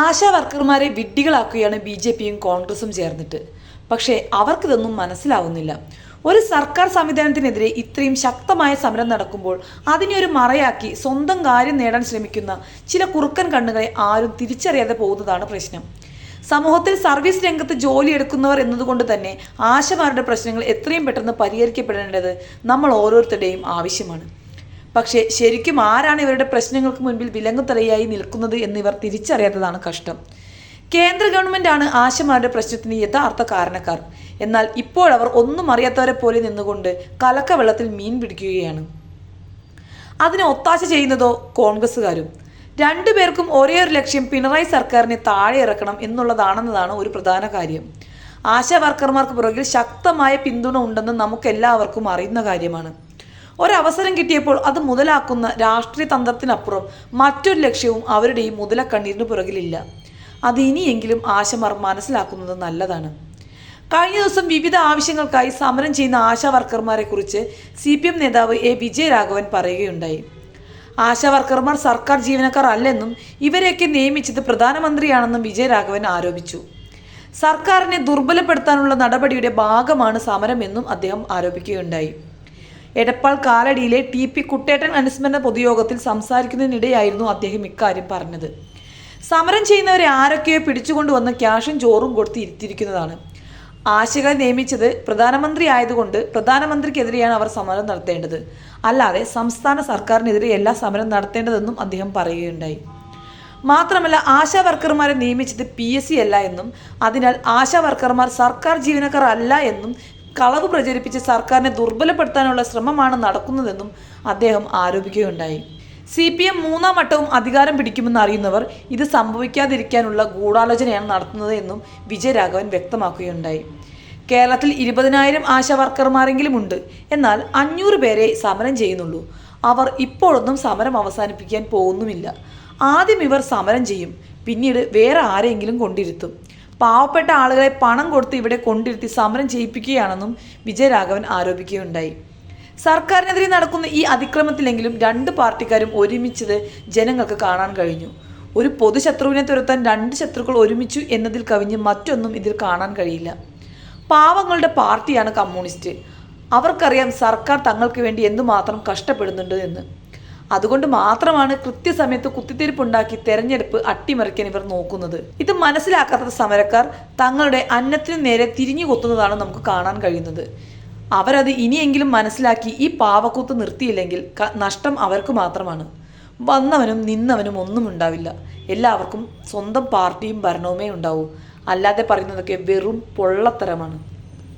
ആശാ വർക്കർമാരെ വിഡ്ഢികളാക്കുകയാണ് B J പിയും കോൺഗ്രസും ചേർന്നിട്ട്. പക്ഷേ അവർക്കിതൊന്നും മനസ്സിലാവുന്നില്ല. ഒരു സർക്കാർ സംവിധാനത്തിനെതിരെ ഇത്രയും ശക്തമായ സമരം നടക്കുമ്പോൾ അതിനെ ഒരു മറയാക്കി സ്വന്തം കാര്യം നേടാൻ ശ്രമിക്കുന്ന ചില കുറുക്കൻ കണ്ണുകളെ ആരും തിരിച്ചറിയാതെ പോകുന്നതാണ് പ്രശ്നം. സമൂഹത്തിൽ സർവീസ് രംഗത്ത് ജോലിയെടുക്കുന്നവർ എന്നതുകൊണ്ട് തന്നെ ആശമാരുടെ പ്രശ്നങ്ങൾ എത്രയും പെട്ടെന്ന് പരിഹരിക്കപ്പെടേണ്ടത് നമ്മൾ ഓരോരുത്തരുടെയും ആവശ്യമാണ്. പക്ഷേ ശരിക്കും ആരാണ് ഇവരുടെ പ്രശ്നങ്ങൾക്ക് മുൻപിൽ വിലങ്ങുതലയായി നിൽക്കുന്നത് എന്നിവർ തിരിച്ചറിയാത്തതാണ് കഷ്ടം. കേന്ദ്ര ഗവൺമെന്റാണ് ആശമാരുടെ പ്രശ്നത്തിന് യഥാർത്ഥ കാരണക്കാർ. എന്നാൽ ഇപ്പോൾ അവർ ഒന്നും അറിയാത്തവരെ പോലെ നിന്നുകൊണ്ട് കലക്കവെള്ളത്തിൽ മീൻ പിടിക്കുകയാണ്. അതിനെ ഒത്താശ ചെയ്യുന്നതോ കോൺഗ്രസ്സുകാരും. രണ്ടുപേർക്കും ഒരേ ഒരു ലക്ഷ്യം പിണറായി സർക്കാരിനെ താഴെ ഇറക്കണം എന്നുള്ളതാണെന്നതാണ് ഒരു പ്രധാന കാര്യം. ആശാ വർക്കർമാർക്ക് പുറകിൽ ശക്തമായ പിന്തുണ ഉണ്ടെന്ന് നമുക്കെല്ലാവർക്കും അറിയുന്ന കാര്യമാണ്. ഒരവസരം കിട്ടിയപ്പോൾ അത് മുതലാക്കുന്ന രാഷ്ട്രീയ തന്ത്രത്തിനപ്പുറം മറ്റൊരു ലക്ഷ്യവും അവരുടെ ഈ മുതലക്കണ്ണീരിന് പുറകിലില്ല. അത് ഇനിയെങ്കിലും ആശമാർ മനസ്സിലാക്കുന്നത് നല്ലതാണ്. കഴിഞ്ഞ ദിവസം വിവിധ ആവശ്യങ്ങൾക്കായി സമരം ചെയ്യുന്ന ആശാ വർക്കർമാരെക്കുറിച്ച് സി പി എം നേതാവ് എ വിജയരാഘവൻ പറയുകയുണ്ടായി. ആശാ വർക്കർമാർ സർക്കാർ ജീവനക്കാർ അല്ലെന്നും ഇവരെയൊക്കെ നിയമിച്ചത് പ്രധാനമന്ത്രിയാണെന്നും വിജയരാഘവൻ ആരോപിച്ചു. സർക്കാരിനെ ദുർബലപ്പെടുത്താനുള്ള നടപടിയുടെ ഭാഗമാണ് സമരമെന്നും അദ്ദേഹം ആരോപിക്കുകയുണ്ടായി. എടപ്പാൾ കാലടിയിലെ ടി പി കുട്ടേട്ടൻ അനുസ്മരണ പൊതുയോഗത്തിൽ സംസാരിക്കുന്നതിനിടെയായിരുന്നു അദ്ദേഹം ഇക്കാര്യം പറഞ്ഞത്. സമരം ചെയ്യുന്നവരെ ആരൊക്കെയോ പിടിച്ചുകൊണ്ടുവന്ന് ക്യാഷും ചോറും കൊടുത്ത് ഇരുത്തിയിരിക്കുന്നതാണ്. ആശകളെ നിയമിച്ചത് പ്രധാനമന്ത്രി ആയതുകൊണ്ട് പ്രധാനമന്ത്രിക്കെതിരെയാണ് അവർ സമരം നടത്തേണ്ടത്. അല്ലാതെ സംസ്ഥാന സർക്കാരിനെതിരെയല്ല സമരം നടത്തേണ്ടതെന്നും അദ്ദേഹം പറയുകയുണ്ടായി. മാത്രമല്ല ആശാ വർക്കർമാരെ നിയമിച്ചത് പി എസ് സി അല്ല എന്നും അതിനാൽ ആശാ വർക്കർമാർ സർക്കാർ ജീവനക്കാർ അല്ല എന്നും കളവ് പ്രചരിപ്പിച്ച് സർക്കാരിനെ ദുർബലപ്പെടുത്താനുള്ള ശ്രമമാണ് നടക്കുന്നതെന്നും അദ്ദേഹം ആരോപിക്കുകയുണ്ടായി. സി പി എം മൂന്നാം വട്ടവും അധികാരം പിടിക്കുമെന്ന് അറിയുന്നവർ ഇത് സംഭവിക്കാതിരിക്കാനുള്ള ഗൂഢാലോചനയാണ് നടത്തുന്നത് എന്നും വിജയരാഘവൻ വ്യക്തമാക്കുകയുണ്ടായി. കേരളത്തിൽ ഇരുപതിനായിരം ആശാവർക്കർമാരെങ്കിലും ഉണ്ട്. എന്നാൽ അഞ്ഞൂറ് പേരെ സമരം ചെയ്യുന്നുള്ളൂ. അവർ ഇപ്പോഴൊന്നും സമരം അവസാനിപ്പിക്കാൻ പോകുന്നുമില്ല. ആദ്യം ഇവർ സമരം ചെയ്യും. പിന്നീട് വേറെ ആരെങ്കിലും കൊണ്ടിരുത്തും. പാവപ്പെട്ട ആളുകളെ പണം കൊടുത്ത് ഇവിടെ കൊണ്ടിരുത്തി സമരം ചെയ്യിപ്പിക്കുകയാണെന്നും വിജയരാഘവൻ ആരോപിക്കുകയുണ്ടായി. സർക്കാരിനെതിരെ നടക്കുന്ന ഈ അതിക്രമത്തിലെങ്കിലും രണ്ട് പാർട്ടിക്കാരും ഒരുമിച്ചത് ജനങ്ങൾക്ക് കാണാൻ കഴിഞ്ഞു. ഒരു പൊതുശത്രുവിനെ തുരത്താൻ രണ്ട് ശത്രുക്കൾ ഒരുമിച്ചു എന്നതിൽ കവിഞ്ഞ് മറ്റൊന്നും ഇതിൽ കാണാൻ കഴിയില്ല. പാവങ്ങളുടെ പാർട്ടിയാണ് കമ്മ്യൂണിസ്റ്റ്. അവർക്കറിയാം സർക്കാർ തങ്ങൾക്ക് വേണ്ടി എന്തുമാത്രം കഷ്ടപ്പെടുന്നുണ്ട് എന്ന്. അതുകൊണ്ട് മാത്രമാണ് കൃത്യസമയത്ത് കുത്തിത്തിരിപ്പുണ്ടാക്കി തെരഞ്ഞെടുപ്പ് അട്ടിമറിക്കാൻ ഇവർ നോക്കുന്നത്. ഇത് മനസ്സിലാക്കാത്ത സമരക്കാർ തങ്ങളുടെ അന്നത്തിനു നേരെ തിരിഞ്ഞു കൊത്തുന്നതാണ് നമുക്ക് കാണാൻ കഴിയുന്നത്. അവരത് ഇനിയെങ്കിലും മനസ്സിലാക്കി ഈ പാവക്കൂത്ത് നിർത്തിയില്ലെങ്കിൽ നഷ്ടം അവർക്ക് മാത്രമാണ്. വന്നവനും നിന്നവനും ഒന്നും ഉണ്ടാവില്ല. എല്ലാവർക്കും സ്വന്തം പാർട്ടിയും ഭരണവുമേ ഉണ്ടാവൂ. അല്ലാതെ പറയുന്നതൊക്കെ വെറും പൊള്ളത്തരമാണ്.